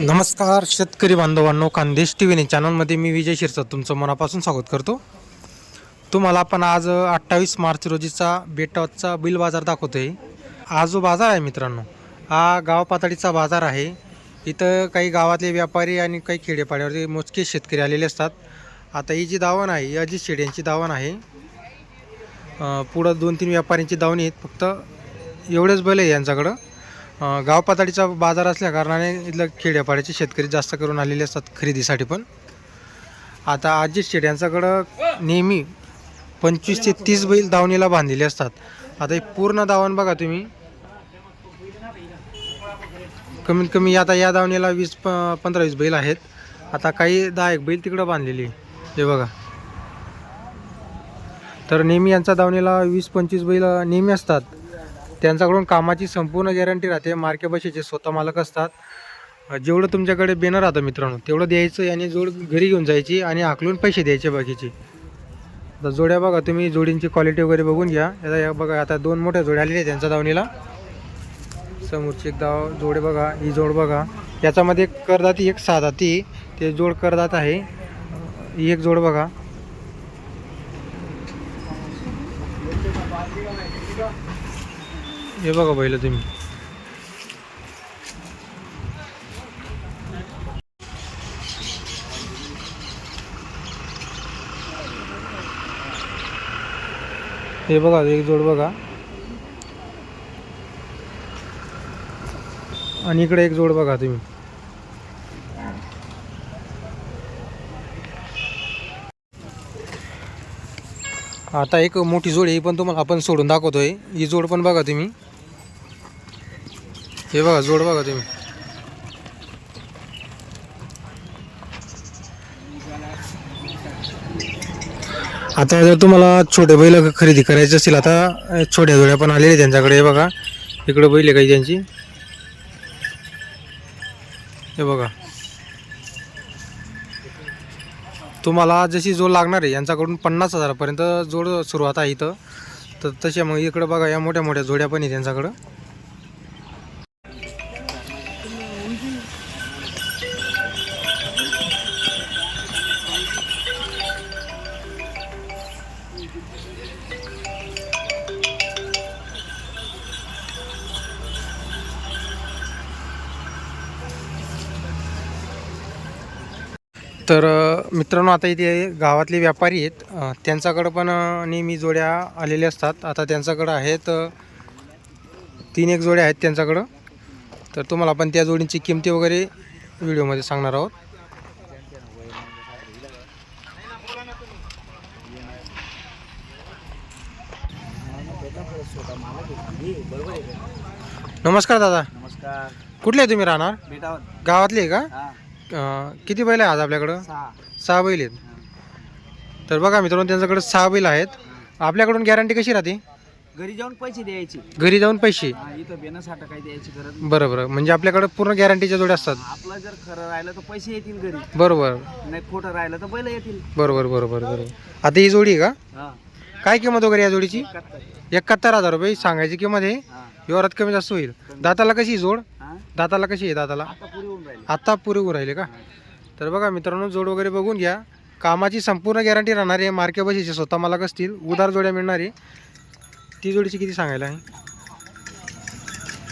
नमस्कार शेतकरी बांधवांनो खानदेश टी व्ही चॅनलमध्ये मी विजय शिरसाट तुमचं मनापासून स्वागत करतो. तुम्हाला आपण आज अठ्ठावीस मार्च रोजीचा बेटावतचा बिल बाजार दाखवतो आहे हा जो बाजार आहे मित्रांनो हा गाव पातळीचा बाजार आहे. इथं काही गावातले व्यापारी आणि काही खेडेपाड्यावरती मोजके शेतकरी आलेले असतात. आता ही जी दावण आहे ही अजित शेड यांची दावण आहे. पुढं दोन तीन व्यापाऱ्यांची दावणी आहेत फक्त एवढेच बैल आहे यांच्याकडं. गाव पातळीचा बाजार असल्या कारणाने इथलं खेड्यापाड्याचे शेतकरी जास्त करून आलेले असतात खरेदीसाठी पण. आता अजित शेड यांच्याकडं नेहमी पंचवीस ते तीस बैल दावणीला बांधलेले असतात. आता हे पूर्ण दावण बघा तुम्ही. कमीत कमी आता या दावणीला वीस प पंधरा वीस बैल आहेत. आता काही दहा एक बैल तिकडं बांधलेली आहे. हे बघा. तर नेहमी यांचा दावणीला वीस पंचवीस बैल नेहमी असतात. त्यांच्याकडून कामाची संपूर्ण गॅरंटी राहते. मार्के बशीचे स्वतः मालक असतात. जेवढं तुमच्याकडे बेनर राहतं मित्रांनो तेवढं द्यायचं आणि जोड घरी घेऊन जायची आणि आकलून पैसे द्यायचे बाकीचे. आता जोड्या बघा तुम्ही जोडींची क्वालिटी वगैरे बघून घ्या. आता या बघा आता दोन मोठ्या जोड्या आलेल्या आहेत त्यांच्या दावणीला. समोरची एक दाव जोडे बघा ही जोड बघा. याच्यामध्ये एक करदाती एक साधाती ते जोड करदात आहे. ही एक जोड बघा. हे बघा पहिलं तुम्ही. हे बघा एक जोड बघा. आणि इकडे एक जोड बघा तुम्ही. आता एक मोठी जोड आहे ही पण तुम्हाला आपण सोडून दाखवतोय. ही जोड पण बघा तुम्ही. हे बघा जोड बघा तुम्ही. आता जर तुम्हाला छोटे बैल खरेदी करायचे असतील आता छोट्या जोड्या पण आलेल्या आहेत त्यांच्याकडे हे बघा. इकडे बैल आहे काही त्यांची. हे बघा. तुम्हाला जशी जोड लागणार आहे यांच्याकडून पन्नास हजारापर्यंत जोड सुरुवात आहे इथं. तर तशा मग इकडं बघा या मोठ्या मोठ्या जोड्या पण आहे त्यांच्याकडं. तर मित्रांनो आता इथे गावातले व्यापारी आहेत. त्यांच्याकडं पण नेहमी जोड्या आलेल्या असतात. आता त्यांच्याकडं आहेत तीन एक जोड्या आहेत त्यांच्याकडं. तर तुम्हाला आपण त्या जोडींची किमती वगैरे व्हिडिओमध्ये सांगणार आहोत. नमस्कार दादा. नमस्कार. कुठले आहे तुम्ही राहणार? गावातले आहे का अ, किती बैल आहे आज आपल्याकडं? सहा. बैल आहेत. तर बघा मित्रांनो त्यांच्याकडे सहा बैल आहेत. आपल्याकडून गॅरंटी कशी राहते? घरी जाऊन पैसे द्यायचे. घरी जाऊन पैसे? हा, इथं बेनसाठी काही द्यायची गरज नाही. बरं बरं. म्हणजे आपल्याकडे पूर्ण गॅरंटीच्या जोड्या असतात. आपलं जर खरं राहिलं तर पैसे येतील घरी. बरोबर. नाही खोटं राहिलं तर बैल येतील. बरोबर बरोबर बरोबर. आता ही जोडी आहे का? हा. काय किंमत वगैरे या जोडीची? एकाहत्तर. एकाहत्तर हजार रुपये सांगायची किंमत आहे. हा. व्यवहारात कमी जास्त होईल. दाताला कशी आहे जोड? हा? दाताला कशी आहे दाताला? आता पुरी होऊन राहिली. आत्ता का? तर बघा मित्रांनो जोड वगैरे बघून घ्या. कामाची संपूर्ण गॅरंटी राहणार आहे. मार्के बशीचे स्वतः मालक असतील. उदार जोड्या मिळणार आहे. ती जोडीची किती सांगायला आहे?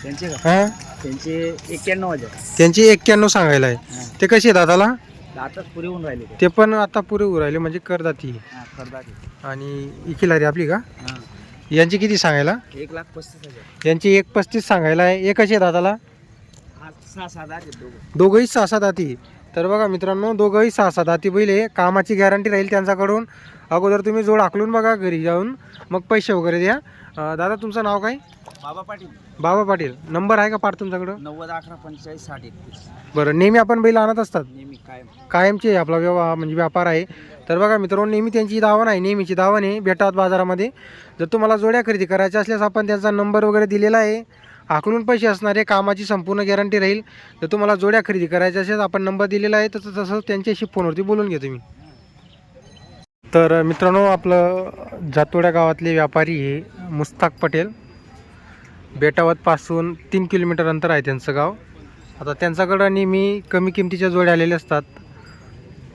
त्यांचे का? हां? त्यांचे एक्क्याण्णव हजार. त्यांची एक्क्याण्णव सांगायला आहे. ते कशी आहे दादाला? आताच पुरी होऊन राहिले ते. ते पण आता पुरे उभं राहिले म्हणजे करदाती हा. आणि इकिलारी आपली का? हा. यांची किती सांगायला? एक लाख पस्तीस हजार. यांची एक पस्तीस सांगायला आहे. एक कशी आहे दादाला? हा सहा आहेत दोघं. दोघंही सहा सात दाती तर बघा मित्रांनो दोघंही सहा सात दाती बैल आहे. कामाची गॅरंटी राहील त्यांच्याकडून. अगोदर तुम्ही जोड आकलून बघा घरी जाऊन. मग पैसे वगैरे द्या. अं, दादा तुमचं नाव काय? बाबा पाटील. बाबा पाटील. नंबर आहे का पाठ तुमच्याकडं? नव्वद अकरा पंचेचाळीस साठ एकतीस. बरं नेहमी आपण बैल आणत असतात? नेहमी कायम. कायमचे आपला व्यवहार म्हणजे व्यापार आहे. तर बघा मित्रांनो नेहमी त्यांची दावण आहे. नेहमीची दावण आहे. भेटात बाजारामध्ये. जर तुम्हाला जोड्या खरेदी करायच्या असल्यास आपण त्यांचा नंबर वगैरे दिलेला आहे. आकलून पैसे असणारे कामाची संपूर्ण गॅरंटी राहील. जर तुम्हाला जोड्या खरेदी करायच्या असेल आपण नंबर दिलेला आहे तसं तसं त्यांच्याशी फोनवरती बोलून घ्या तुम्ही. तर मित्रांनो आपलं जातोड्या गावातले व्यापारी हे मुस्ताक पटेल. बेटावतपासून तीन किलोमीटर अंतर आहे त्यांचं गाव. आता त्यांच्याकडं नेहमी कमी किमतीच्या जोड्या आलेल्या असतात.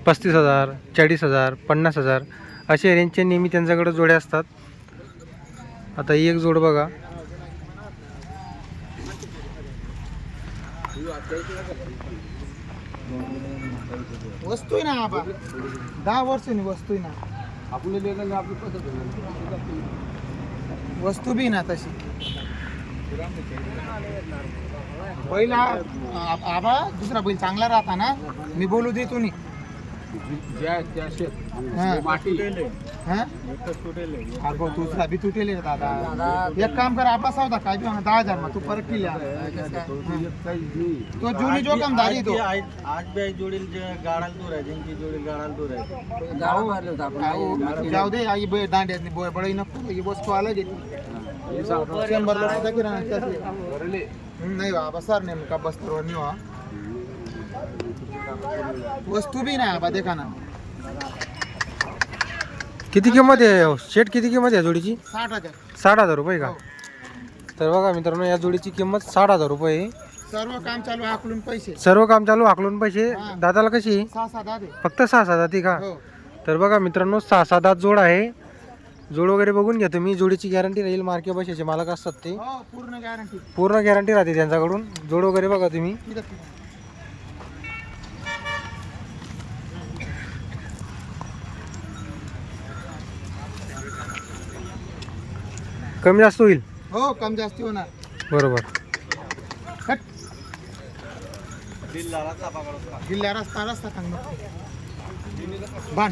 पस्तीस हजार चाळीस हजार पन्नास हजार असे रेंजचे नेहमी त्यांच्याकडं जोड्या असतात. आता एक जोड बघा. वस्तू आहे ना आबा दहा वर्षांनी वस्तू आहे ना. वस्तू बी ना तशी. आ- आबा दुसरा बैल चांगला राहता ना. मी बोलू हा. हा? बी तुटेल आहे दादा. एक काम कर आपला सौदा काय बी म्हणा, दहा हजार मग तू परत केली तो जुनी जो काम झाली तो. आज बी जोडील गाडाला दूर आहे जिंकी जोडील गाडाला दूर आहे. अहो, जाऊ. दे आई ब- दांड्यात ब- बळी नको ही वस्तू आला घेतली शंभर लोक किराणा त्यातले. हं, नाही बाबा सर नेमका बस्तर निवा. वस्तू बी नाही बाबा देखा ना किती किंमत आहे? शेट किती किंमत आहे जोडीची? साठ हजार. साठ हजार रुपये का? हो. तर बघा मित्रांनो या जोडीची किंमत साठ हजार रुपये आहे. सर्व काम चालू आकलून पैसे. सर्व काम चालू आकलून पैसे. हा. दादाला कशी? सहा सहा दहा दे फक्त सहा सहा जाती का? हो. तर बघा मित्रांनो सहा सहा दात जोड आहे. जोड वगैरे बघून घ्या तुम्ही. जोडीची गॅरंटी राहील मार्के बशाचे मालक असतात ते. हो पूर्ण गॅरंटी पूर्ण गॅरंटी राहते त्यांच्याकडून. जोड वगैरे बघा तुम्ही. कमी जास्त होईल? हो कम जास्ती होणार. बरोबर. हट. रस्ता रस्ता सांग बाण.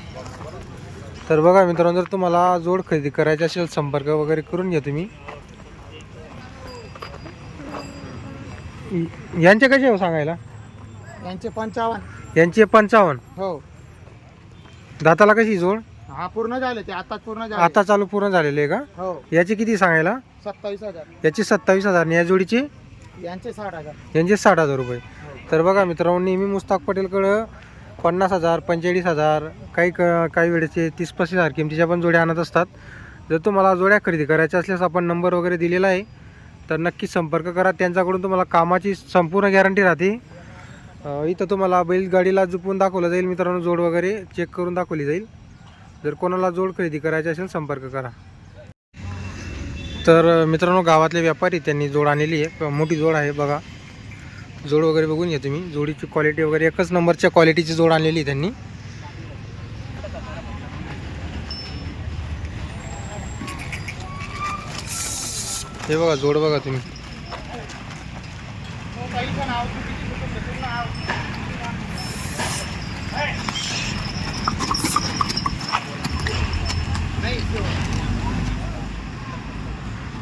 तर बघा मित्रांनो जर तुम्हाला जोड खरेदी करायची असेल संपर्क वगैरे करून घ्या तुम्ही. यांचे कसे हो सांगायला? यांचे पंचावन्न. यांचे पंचावन्न. हो. दाताला कशी जोड? हा पूर्ण झाले ते आता पूर्ण झाले. आता चालू पूर्ण झालेले आहे का? हो. याचे किती सांगायला? सत्तावीस हजार. याचे सत्तावीस हजार. आणि या जोडीचे? यांचे साठ हजार. यांचे साठ हजार रुपये. तर बघा मित्रांनो नेहमी मुस्ताक पटेलकडं पन्नास हजार पंचेचाळीस हजार काही क काही वेळेचे तीस पस्तीस हजार किमतीच्या पण जोड्या आणत असतात. जर तुम्हाला जोड्या खरेदी करायच्या असल्यास आपण नंबर वगैरे दिलेला आहे. तर नक्की संपर्क करा. त्यांच्याकडून तुम्हाला कामाची संपूर्ण गॅरंटी राहते. अं, इथं तुम्हाला बैलगाडीला जुपून दाखवलं जाईल मित्रांनो जोड वगैरे. चेक करून दाखवली जाईल. जर कोणाला जोड खरेदी करायची असेल संपर्क करा. तर मित्रांनो गावातले व्यापारी त्यांनी जोड आणलेली आहे. मोठी जोड आहे बघा. जोड वगैरे बघून घ्या तुम्ही. जोडीची क्वालिटी वगैरे एकच नंबरच्या क्वालिटीची जोड आणलेली आहे त्यांनी. हे बघा जोड बघा तुम्ही.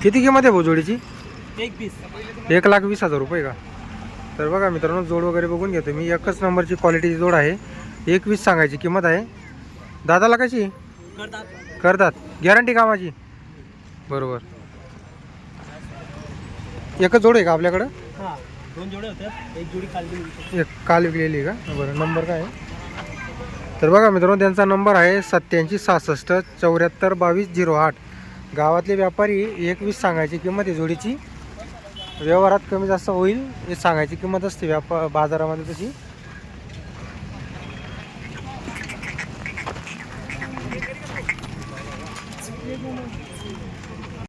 किती किंमत आहे भाऊ जोडीची? एक पीस. एक लाख वीस हजार रुपये का? तर बघा मित्रांनो जोड वगैरे बघून घ्या तुम्ही एकच नंबरची क्वालिटीची जोड आहे. एक वीस सांगायची किंमत आहे. दादाला कशी? करतात. करतात. गॅरंटी कामाची बरोबर. एकच जोड आहे का आपल्याकडं? हा दोन जोडे होते. एक जोडी खाली एक काल विकलेली आहे का? बरं नंबर काय आहे? तर बघा मित्रांनो त्यांचा नंबर आहे सत्याऐंशी सहासष्ट चौऱ्याहत्तर बावीस झिरो आठ. गावातले व्यापारी एकवीस सांगायची किंमत आहे जोडीची. व्यवहारात कमी जास्त होईल हे सांगायची किंमत असते व्यापा बाजारामध्ये तशी.